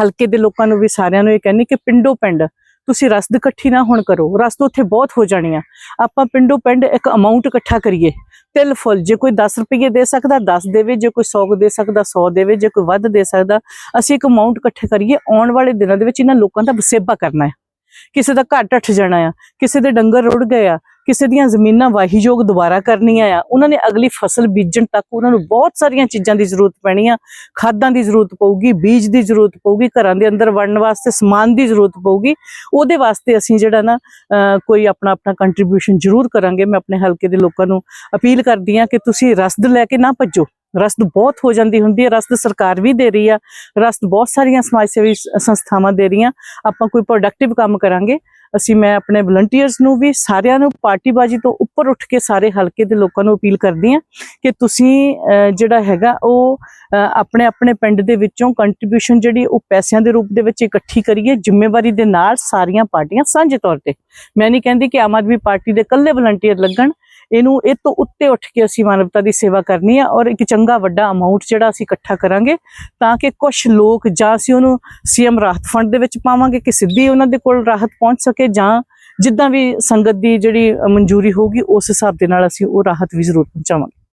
ਹਲਕੇ ਦੇ ਲੋਕਾਂ ਨੂੰ ਵੀ ਸਾਰਿਆਂ ਨੂੰ ਇਹ ਕਹਿੰਨੀ ਕਿ ਪਿੰਡੋ ਪਿੰਡ, ਤੁਸੀਂ ਰਸਦ ਇਕੱਠੀ ਨਾ ਹੁਣ ਕਰੋ, ਰਸਦ ਉੱਥੇ ਬਹੁਤ ਹੋ ਜਾਣੀ ਆ। ਆਪਾਂ ਪਿੰਡੋ ਪਿੰਡ ਇੱਕ ਅਮਾਉਂਟ ਇਕੱਠਾ ਕਰੀਏ, ਤਿਲ ਫੁੱਲ, ਜੇ ਕੋਈ 10 ਰੁਪਏ ਦੇ ਸਕਦਾ 10 ਦੇਵੇ, ਜੇ ਕੋਈ 100 ਦੇ ਸਕਦਾ 100 ਦੇਵੇ, ਜੇ ਕੋਈ ਵੱਧ ਦੇ ਸਕਦਾ, ਅਸੀਂ ਇੱਕ ਅਮਾਉਂਟ ਇਕੱਠੇ ਕਰੀਏ, ਆਉਣ ਵਾਲੇ ਦਿਨਾਂ ਦੇ ਵਿੱਚ ਇਹਨਾਂ ਲੋਕਾਂ ਦਾ ਵਸੇਬਾ ਕਰਨਾ ਹੈ ਕਿਸੇ ਦਾ ਘਰ ਟੱਠ ਜਾਣਾ ਆ, ਕਿਸੇ ਦੇ ਡੰਗਰ ਰੁੜ ਗਏ ਆ ਕਿਸੇ ਦੀਆਂ ਜ਼ਮੀਨਾਂ ਵਾਹੀਯੋਗ ਦੁਬਾਰਾ ਕਰਨੀਆਂ ਆ, ਉਹਨਾਂ ਨੇ ਅਗਲੀ ਫਸਲ ਬੀਜਣ ਤੱਕ ਉਹਨਾਂ ਨੂੰ ਬਹੁਤ ਸਾਰੀਆਂ ਚੀਜ਼ਾਂ ਦੀ ਜ਼ਰੂਰਤ ਪੈਣੀ ਆ, ਖਾਦਾਂ ਦੀ ਜ਼ਰੂਰਤ ਪਊਗੀ, ਬੀਜ ਦੀ ਜ਼ਰੂਰਤ ਪਊਗੀ, ਘਰਾਂ ਦੇ ਅੰਦਰ ਵੜਨ ਵਾਸਤੇ ਸਮਾਨ ਦੀ ਜ਼ਰੂਰਤ ਪਊਗੀ, ਉਹਦੇ ਵਾਸਤੇ ਅਸੀਂ ਜਿਹੜਾ ਨਾ ਕੋਈ ਆਪਣਾ ਆਪਣਾ ਕੰਟਰੀਬਿਊਸ਼ਨ ਜ਼ਰੂਰ ਕਰਾਂਗੇ। ਮੈਂ ਆਪਣੇ ਹਲਕੇ ਦੇ ਲੋਕਾਂ ਨੂੰ ਅਪੀਲ ਕਰਦੀ ਆ ਕਿ ਤੁਸੀਂ ਰਸਦ ਲੈ ਕੇ ਨਾ ਭੱਜੋ। ਰਸਦ ਬਹੁਤ ਹੋ ਜਾਂਦੀ ਹੁੰਦੀ ਹੈ, ਰਸਦ ਸਰਕਾਰ ਵੀ ਦੇ ਰਹੀ ਆ, ਰਸਦ ਬਹੁਤ ਸਾਰੀਆਂ ਸਮਾਜ ਸੇਵੀ ਸੰਸਥਾਵਾਂ ਦੇ ਰਹੀਆਂ, ਆਪਾਂ ਕੋਈ ਪ੍ਰੋਡਕਟਿਵ ਕੰਮ ਕਰਾਂਗੇ। ਅਸੀਂ ਮੈਂ ਆਪਣੇ ਵਲੰਟੀਅਰਸ ਨੂੰ ਵੀ ਸਾਰਿਆਂ ਨੂੰ ਪਾਰਟੀਬਾਜ਼ੀ ਤੋਂ ਉੱਪਰ ਉੱਠ ਕੇ ਸਾਰੇ ਹਲਕੇ ਦੇ ਲੋਕਾਂ ਨੂੰ ਅਪੀਲ ਕਰਦੀ ਆ ਕਿ ਤੁਸੀਂ ਜਿਹੜਾ ਹੈਗਾ ਉਹ ਆਪਣੇ ਆਪਣੇ ਪਿੰਡ ਦੇ ਵਿੱਚੋਂ ਕੰਟਰੀਬਿਊਸ਼ਨ ਜਿਹੜੀ ਉਹ ਪੈਸਿਆਂ ਦੇ ਰੂਪ ਦੇ ਵਿੱਚ ਇਕੱਠੀ ਕਰੀਏ, ਜ਼ਿੰਮੇਵਾਰੀ ਦੇ ਨਾਲ ਸਾਰੀਆਂ ਪਾਰਟੀਆਂ ਸਾਂਝੇ ਤੌਰ ਤੇ। ਮੈਂ ਨਹੀਂ ਕਹਿੰਦੀ ਕਿ ਆਮ ਆਦਮੀ ਪਾਰਟੀ ਦੇ ਇਕੱਲੇ ਵਲੰਟੀਅਰ ਲੱਗਣ ਇਹਨੂੰ ਇਹ ਤੋਂ ਉੱਤੇ ਉੱਠ ਕੇ ਅਸੀਂ ਮਾਨਵਤਾ ਦੀ ਸੇਵਾ ਕਰਨੀ ਆ ਔਰ ਇੱਕ ਚੰਗਾ ਵੱਡਾ ਅਮਾਉਂਟ ਜਿਹੜਾ ਅਸੀਂ ਇਕੱਠਾ ਕਰਾਂਗੇ ਤਾਂ ਕਿ ਕੁਝ ਲੋਕ ਜਾਂ ਅਸੀਂ ਉਹਨੂੰ ਸੀਐਮ ਰਾਹਤ ਫੰਡ ਦੇ ਵਿੱਚ ਪਾਵਾਂਗੇ ਕਿ ਸਿੱਧੀ ਉਹਨਾਂ ਦੇ ਕੋਲ ਰਾਹਤ ਪਹੁੰਚ ਸਕੇ ਜਾਂ ਜਿੱਦਾਂ ਵੀ ਸੰਗਤ ਦੀ ਜਿਹੜੀ ਮਨਜ਼ੂਰੀ ਹੋਊਗੀ ਉਸ ਹਿਸਾਬ ਦੇ ਨਾਲ ਅਸੀਂ ਉਹ ਰਾਹਤ ਵੀ ਜ਼ਰੂਰ ਪਹੁੰਚਾਵਾਂਗੇ।